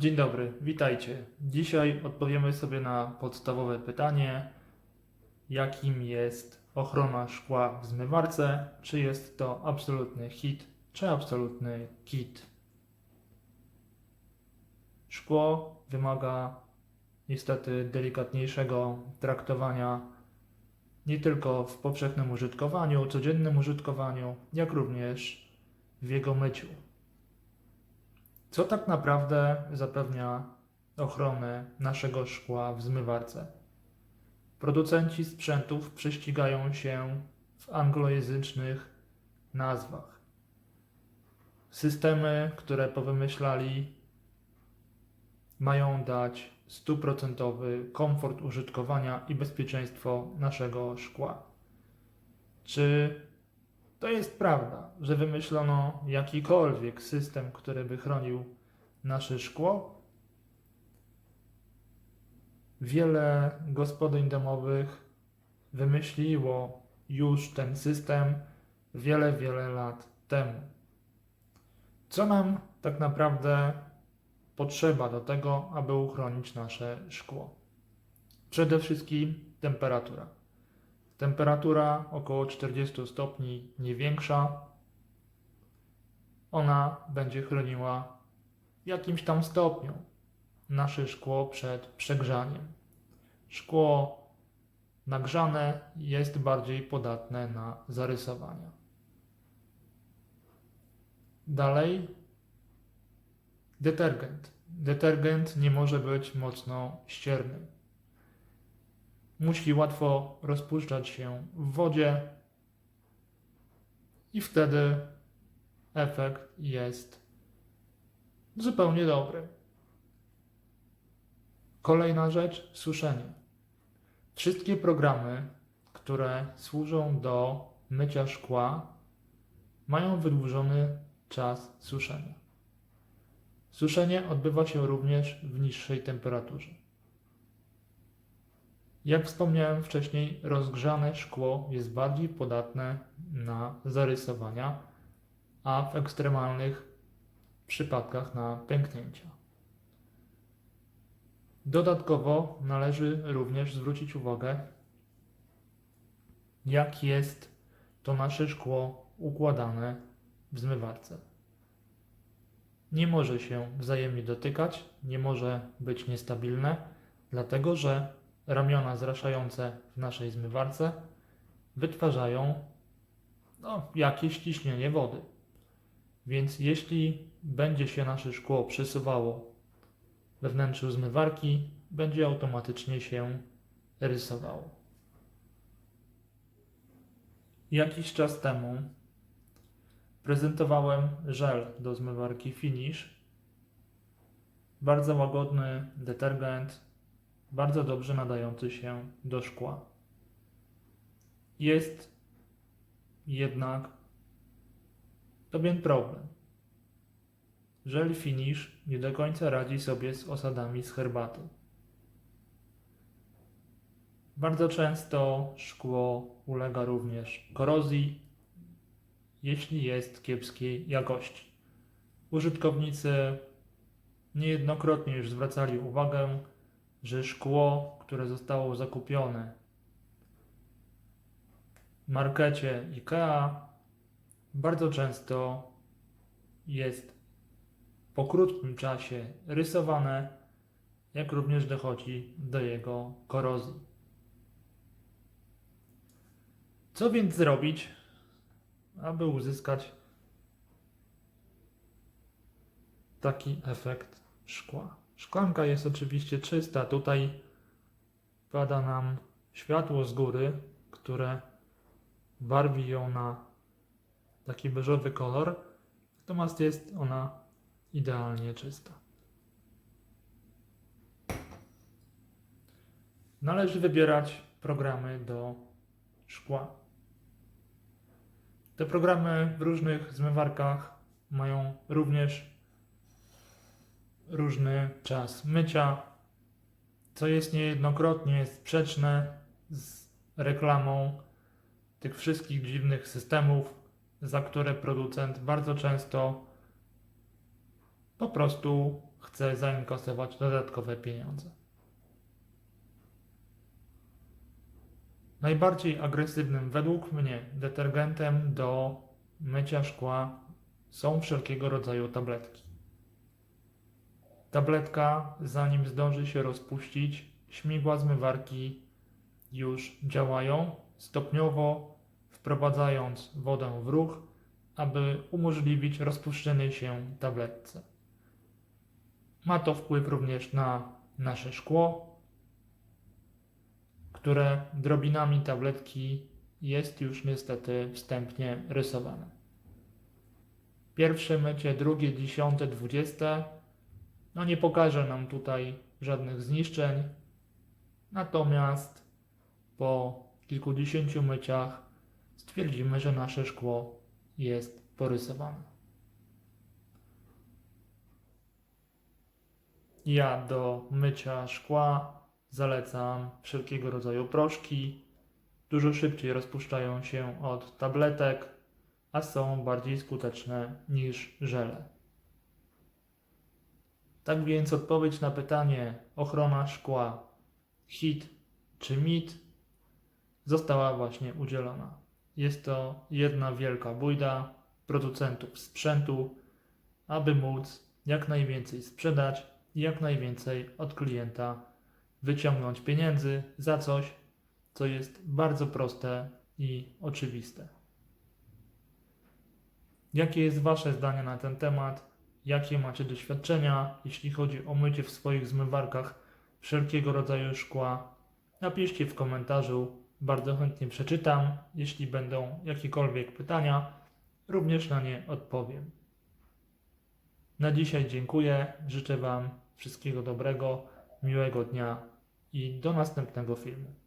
Dzień dobry, witajcie. Dzisiaj odpowiemy sobie na podstawowe pytanie, jakim jest ochrona szkła w zmywarce, czy jest to absolutny hit, czy absolutny kit. Szkło wymaga niestety delikatniejszego traktowania nie tylko w powszechnym użytkowaniu, codziennym użytkowaniu, jak również w jego myciu. Co tak naprawdę zapewnia ochronę naszego szkła w zmywarce? Producenci sprzętów prześcigają się w anglojęzycznych nazwach. Systemy, które powymyślali, mają dać stuprocentowy komfort użytkowania i bezpieczeństwo naszego szkła. Czy to jest prawda, że wymyślono jakikolwiek system, który by chronił nasze szkło. Wiele gospodyń domowych wymyśliło już ten system wiele, wiele lat temu. Co nam tak naprawdę potrzeba do tego, aby uchronić nasze szkło? Przede wszystkim temperatura. Temperatura około 40 stopni, nie większa. Ona będzie chroniła w jakimś tam stopniu nasze szkło przed przegrzaniem. Szkło nagrzane jest bardziej podatne na zarysowania. Dalej detergent. Detergent nie może być mocno ścierny musi łatwo rozpuszczać się w wodzie i wtedy efekt jest zupełnie dobry. Kolejna rzecz suszenie. Wszystkie programy, które służą do mycia szkła, mają wydłużony czas suszenia. Suszenie odbywa się również w niższej temperaturze. Jak wspomniałem wcześniej, rozgrzane szkło jest bardziej podatne na zarysowania, a w ekstremalnych przypadkach na pęknięcia. Dodatkowo należy również zwrócić uwagę, jak jest to nasze szkło układane w zmywarce. Nie może się wzajemnie dotykać, nie może być niestabilne, dlatego że ramiona zraszające w naszej zmywarce wytwarzają no, jakieś ciśnienie wody. Więc jeśli będzie się nasze szkło przesuwało we wnętrzu zmywarki, będzie automatycznie się rysowało. Jakiś czas temu prezentowałem żel do zmywarki Finish. Bardzo łagodny detergent, bardzo dobrze nadający się do szkła. Jest jednak pewien problem. Żel finish nie do końca radzi sobie z osadami z herbaty. Bardzo często szkło ulega również korozji, jeśli jest kiepskiej jakości. Użytkownicy niejednokrotnie już zwracali uwagę, że szkło, które zostało zakupione w markecie IKEA, bardzo często jest po krótkim czasie rysowane, jak również dochodzi do jego korozji. Co więc zrobić, aby uzyskać taki efekt szkła? Szklanka jest oczywiście czysta. Tutaj pada nam światło z góry, które barwi ją na taki beżowy kolor, natomiast jest ona idealnie czysta. Należy wybierać programy do szkła. Te programy w różnych zmywarkach mają również różny czas mycia, co jest niejednokrotnie sprzeczne z reklamą tych wszystkich dziwnych systemów, za które producent bardzo często po prostu chce zainkasować dodatkowe pieniądze. Najbardziej agresywnym według mnie detergentem do mycia szkła są wszelkiego rodzaju tabletki. Tabletka, zanim zdąży się rozpuścić, śmigła zmywarki już działają, stopniowo wprowadzając wodę w ruch, aby umożliwić rozpuszczenie się tabletce. Ma to wpływ również na nasze szkło, które drobinami tabletki jest już niestety wstępnie rysowane. Pierwsze mycie, drugie, dziesiąte, dwudzieste, no nie pokaże nam tutaj żadnych zniszczeń, natomiast po kilkudziesięciu myciach stwierdzimy, że nasze szkło jest porysowane. Ja do mycia szkła zalecam wszelkiego rodzaju proszki. Dużo szybciej rozpuszczają się od tabletek, a są bardziej skuteczne niż żele. Tak więc odpowiedź na pytanie ochrona szkła hit czy mit została właśnie udzielona. Jest to jedna wielka bójda producentów sprzętu, aby móc jak najwięcej sprzedać i jak najwięcej od klienta wyciągnąć pieniędzy za coś, co jest bardzo proste i oczywiste. Jakie jest Wasze zdanie na ten temat? Jakie macie doświadczenia, jeśli chodzi o mycie w swoich zmywarkach wszelkiego rodzaju szkła? Napiszcie w komentarzu, bardzo chętnie przeczytam. Jeśli będą jakiekolwiek pytania, również na nie odpowiem. Na dzisiaj dziękuję, życzę Wam wszystkiego dobrego, miłego dnia i do następnego filmu.